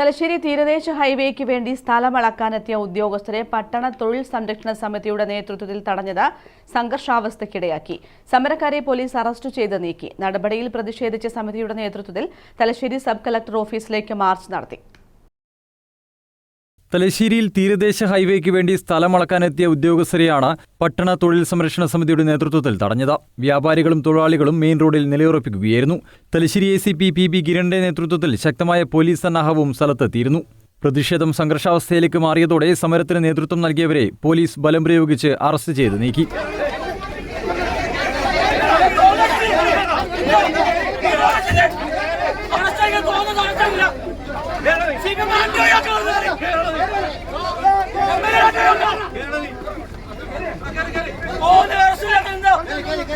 തലശ്ശേരി തീരദേശ ഹൈവേക്ക് വേണ്ടി സ്ഥലം അളക്കാനെത്തിയ ഉദ്യോഗസ്ഥരെ പട്ടണ തൊഴിൽ സംരക്ഷണ സമിതിയുടെ നേതൃത്വത്തിൽ തടഞ്ഞത് സംഘർഷാവസ്ഥയ്ക്കിടയാക്കി. സമരക്കാരെ പോലീസ് അറസ്റ്റ് ചെയ്ത് നീക്കി. നടപടിയിൽ പ്രതിഷേധിച്ച സമിതിയുടെ നേതൃത്വത്തിൽ തലശ്ശേരി സബ് കളക്ടർ ഓഫീസിലേക്ക് മാർച്ച് നടത്തി. തലശ്ശേരിയിൽ തീരദേശ ഹൈവേക്ക് വേണ്ടി സ്ഥലമളക്കാനെത്തിയ ഉദ്യോഗസ്ഥരെയാണ് പട്ടണ തൊഴിൽ സംരക്ഷണ സമിതിയുടെ നേതൃത്വത്തിൽ തടഞ്ഞത്. വ്യാപാരികളും തൊഴിലാളികളും മെയിൻ റോഡിൽ നിലയുറപ്പിക്കുകയായിരുന്നു. Thalassery A C P P B കിരണിന്റെ നേതൃത്വത്തിൽ ശക്തമായ പോലീസ് സന്നാഹവും സ്ഥലത്തെത്തിയിരുന്നു. പ്രതിഷേധം സംഘർഷാവസ്ഥയിലേക്ക് മാറിയതോടെ സമരത്തിന് നേതൃത്വം നൽകിയവരെ പോലീസ് ബലം പ്രയോഗിച്ച് അറസ്റ്റ് ചെയ്ത് നീക്കി.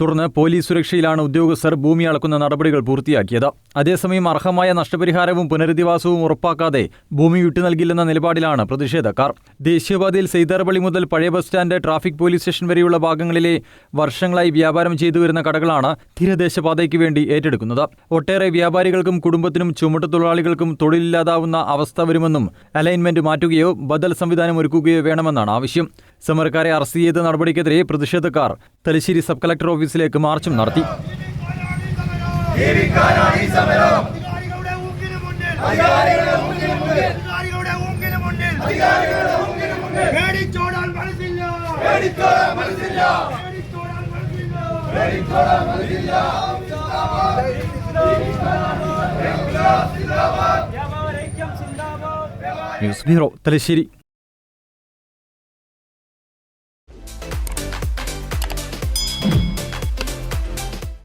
തുടർന്ന് പോലീസ് സുരക്ഷയിലാണ് ഉദ്യോഗസ്ഥർ ഭൂമി അളക്കുന്ന നടപടികൾ പൂർത്തിയാക്കിയത്. അതേസമയം അർഹമായ നഷ്ടപരിഹാരവും പുനരധിവാസവും ഉറപ്പാക്കാതെ ഭൂമി വിട്ടു നൽകില്ലെന്ന നിലപാടിലാണ് പ്രതിഷേധക്കാർ. ദേശീയപാതയിൽ സൈതാർപള്ളി മുതൽ പഴയ bus stand traffic police station വരെയുള്ള ഭാഗങ്ങളിലെ വർഷങ്ങളായി വ്യാപാരം ചെയ്തു വരുന്ന കടകളാണ് തീരദേശപാതയ്ക്ക് വേണ്ടി ഏറ്റെടുക്കുന്നത്. ഒട്ടേറെ വ്യാപാരികൾക്കും കുടുംബത്തിനും ചുമട്ടുതൊഴിലാളികൾക്കും തൊഴിലില്ലാതാവുന്ന അവസ്ഥ വരുമെന്നും അലൈൻമെന്റ് മാറ്റുകയോ ബദൽ സംവിധാനം ഒരുക്കുകയോ വേണമെന്നാണ് ആവശ്യം. സമരക്കാരെ അറസ്റ്റ് ചെയ്ത നടപടിക്കെതിരെ പ്രതിഷേധക്കാർ തലശ്ശേരി സബ് കളക്ടർ ഓഫീസിലേക്ക് മാർച്ചും നടത്തി. News bureau Thalassery.